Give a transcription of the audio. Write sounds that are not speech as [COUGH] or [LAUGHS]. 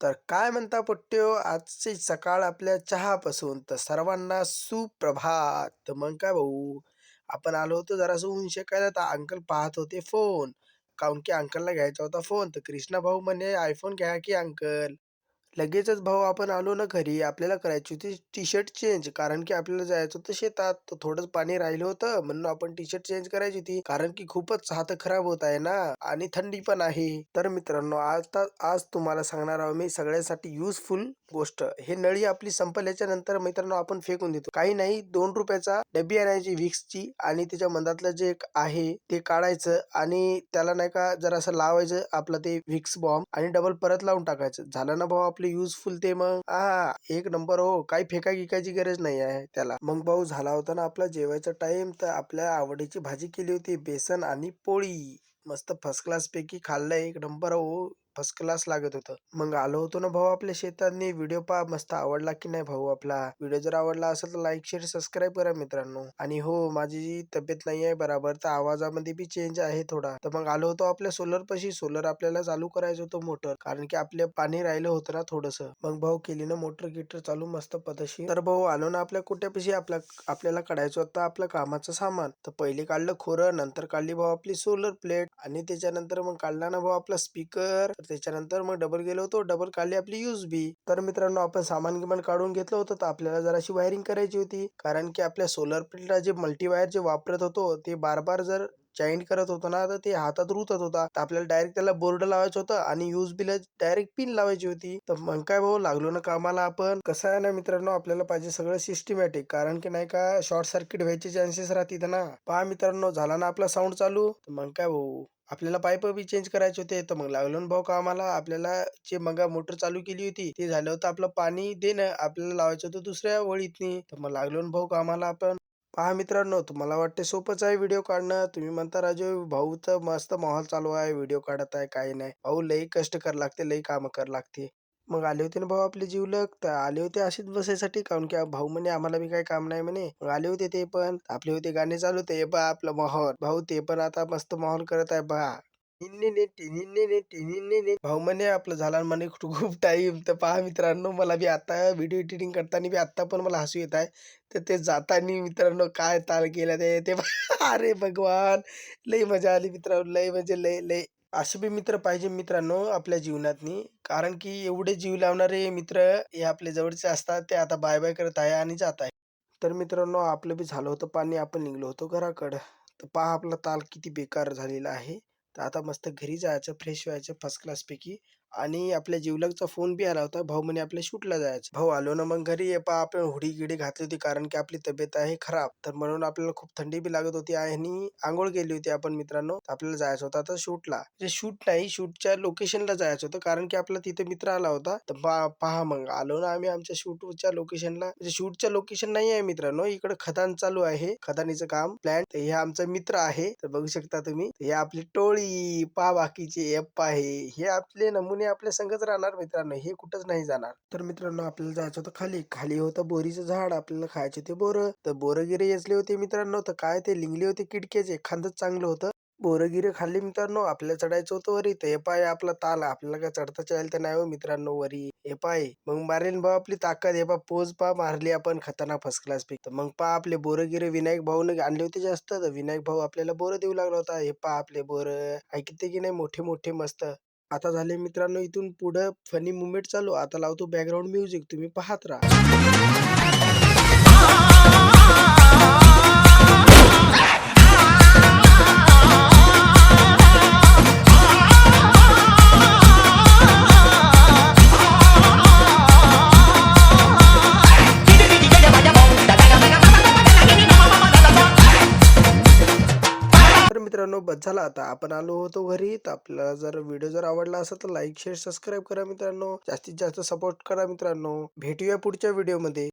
तर काय म्हणता पोट्ट्यो? आजची सकाळ आपल्या चहापासून तर सर्वांना सुप्रभात. तर मग काय भाऊ? आपण आलो होतो जरासं ऊन शेकायला तर अंकल पाहत होते फोन. काऊन की अंकलला घ्यायचा होता फोन. तर कृष्णा भाऊ म्हणे आयफोन घ्या की अंकल. लगेचच भाऊ आपण आलो ना घरी आपल्याला करायची होती टी शर्ट चेंज कारण की आपल्याला जायचं होतं शेतात तर थोडंच पाणी राहिलं होतं म्हणून आपण टी शर्ट चेंज करायची होती. कारण की खूपच हात खराब होत आहे ना आणि थंडी पण आहे. तर मित्रांनो आता आज तुम्हाला सांगणार आहोत मी सगळ्यांसाठी युजफुल गोष्ट. हे नळी आपली संपल्याच्या नंतर मित्रांनो आपण फेकून देतो. काही नाही दोन रुपयाचा डबी आणायची विक्सची आणि त्याच्या मधातलं जे एक आहे ते काढायचं आणि त्याला नाही का जरासं लावायचं आपलं ते विक्स बॉम्ब आणि डबल परत लावून टाकायचं. झालं ना भाऊ आपले युजफुल ते मग. हा एक नंबर हो काही फेका गिकायची गरज नाही आहे त्याला. मग भाऊ झाला होता ना आपला जेवायचा टाइम तर आपल्या आवडीची भाजी केली होती बेसन आणि पोळी. मस्त फर्स्ट क्लास पैकी खाल्लं एक नंबर हो. फर्स्ट क्लास लागत होतं. मग आलो होतो ना भाऊ आपल्या शेतातनी. व्हिडिओ पहा मस्त आवडला की नाही भाऊ आपला? व्हिडिओ जर आवडला असेल तर लाईक शेअर सबस्क्राईब करा मित्रांनो. आणि हो माझी तब्येत नाही आहे बराबर तर आवाजामध्ये बी चेंज आहे थोडा. तर मग आलो होतो आपल्या सोलर पशी. सोलर आपल्याला चालू करायचं होतं मोटर कारण की आपले पाणी राहिलं होतं ना थोडस. मग भाऊ केली ना मोटर गिटर चालू मस्त पदशी तर भाऊ आलो ना आपल्या कुठ्यापाशी? आपल्या आपल्याला काढायचं होतं आपलं कामाचं सामान. तर पहिले काढलं खोरं नंतर काढली भाऊ आपली सोलर प्लेट आणि त्याच्यानंतर मग काढला ना भाऊ आपला स्पीकर त्याच्यानंतर मग डबल गेलो होतो. डबल काढली आपली यूज बी तर मित्रांनो आपण सामान गिमान काढून घेतलं होतं. तर आपल्याला जराशी वायरिंग करायची होती. कारण की आपल्या सोलर प्लेटला जे मल्टीवायर जे वापरत होतो ते बार बार जर जॉईंट करत होतो ना तर ते हातात रुतत होता. तर आपल्याला डायरेक्ट त्याला बोर्ड लावायचं होतं आणि यूज बीला डायरेक्ट पिन लावायची होती. तर मग काय भाऊ लागलो ना कामाला आपण. कसं आहे ना मित्रांनो आपल्याला पाहिजे सगळं सिस्टमॅटिक कारण की नाही का शॉर्ट सर्किट व्हायचे चान्सेस राहतील ना. पहा मित्रांनो झाला ना आपला साऊंड चालू. तर मग काय भाऊ? आपल्याला पाईप बी चेंज करायचे होते तर मग लागलो ना भाऊ कामाला. आपल्याला जे मग मोटर चालू केली होती ते झालं होतं आपलं पाणी देणं. आपल्याला लावायचं होतं दुसऱ्या वळीतनी. तर मग लागलो ना भाऊ कामाला आपण. पहा मित्रांनो तुम्हाला वाटते सोपंच आहे व्हिडिओ काढणं. तुम्ही म्हणता राजू तर मस्त माहोल चालू आहे. व्हिडिओ काढत आहे काही नाही. भाऊ लई कष्ट कर लागते लई काम कर लागते. मग आले होते ना भाऊ आपले जीवलक तर आले होते असेच बसायसाठी काऊन की भाऊ म्हणे आम्हाला बी काही काम नाही म्हणे. मग आले होते ते पण. आपले होते गाणे चालू होते. बा आपलं माहोल. भाऊ ते पण आता मस्त माहोल करत आहे बा. भाऊ म्हणे आपलं झाला म्हणे खूप खूप टाइम तर पहा मित्रांनो मला बी आता व्हिडिओ एडिटिंग करताना बी आता पण मला हसू येत आहे. तर ते जातानी मित्रांनो काय ताल केलं ते ते [LAUGHS] अरे भगवान! लई मजा आली मित्रांनो लई म्हणजे लई लई. असे बी मित्र पाहिजे मित्रांनो आपल्या जीवनातनी. कारण की एवढे जीव लावणारे मित्र हे आपल्या जवळचे असतात ते आता बाय बाय करत आहे आणि जात आहे. तर मित्रांनो आपलं बी झालं होतं पाणी आपण निघलो होतो घराकडं. तर पहा आपला ताल किती बेकार झालेला आहे. तर आता मस्त घरी जायचं फ्रेश व्हायचं फर्स्ट क्लासपैकी आणि आपल्या जिवलगचा फोन बी आला होता. भाऊ म्हणे आपल्या शूटला जायचं. भाऊ आलो ना मग घरी. ये पा आपण हुडी गिडी घातली होती कारण की आपली तब्येत आहे खराब. तर म्हणून आपल्याला खूप थंडी बी लागत होती आणि आंघोळ केली होती आपण मित्रांनो. आपल्याला जायचं होतं आता शूटला. शूट नाही शूटच्या लोकेशनला जायचं होतं कारण की आपला तिथे मित्र आला होता. तर पहा मग. आलो ना आम्ही आमच्या शूटच्या लोकेशनला. म्हणजे शूटच्या लोकेशन नाही आहे मित्रांनो. इकडे खदान चालू आहे. खदानीचं काम प्लॅन. हे आमचा मित्र आहे. तर बघू शकता तुम्ही. हे आपली टोळी पा बाकीचे एप आहे हे आपले नमुने आपल्या संगच राहणार मित्रांनो हे कुठंच नाही जाणार. तर मित्रांनो आपल्याला जायचं होतं खाली. खाली होतं बोरीचं झाड आपल्याला खायचे ते बोरं. तर बोरं गिरे येचले होते मित्रांनो तर काय ते लिंगले होते किडक्याचे खांदच चांगलं होतं. बोरगिरे खाल्ली मित्रांनो आपल्याला चढायचं होतं वरी. तर हे पाय आपला ताल आपल्याला काय चढता चालेल तर नाही हो मित्रांनो वरी. हे पाय. मग मारेल भाऊ आपली ताकद. हे पा पोज पा मारली आपण खतरनाक फर्स्ट क्लास पीक तर मग पा आपले बोरगिरे विनायक भाऊने आणले होते जास्त. तर विनायक भाऊ आपल्याला बोरं देऊ लागला होता. हे पा आपले बोर. ऐकते की नाही? मोठे मोठे मस्त. आता झाले मित्रांनो इथून पुढं फनी मुवमेंट चालू. आता लावतो बॅकग्राऊंड म्युझिक तुम्ही पाहत राहा. मित्रांनो बस झाला. आता आपण आलो होतो घरी. तर आपल्याला जर व्हिडिओ जर आवडला असेल तर लाईक शेअर सबस्क्राईब करा मित्रांनो. जास्तीत जास्त सपोर्ट करा मित्रांनो. भेटूया पुढच्या व्हिडिओमध्ये.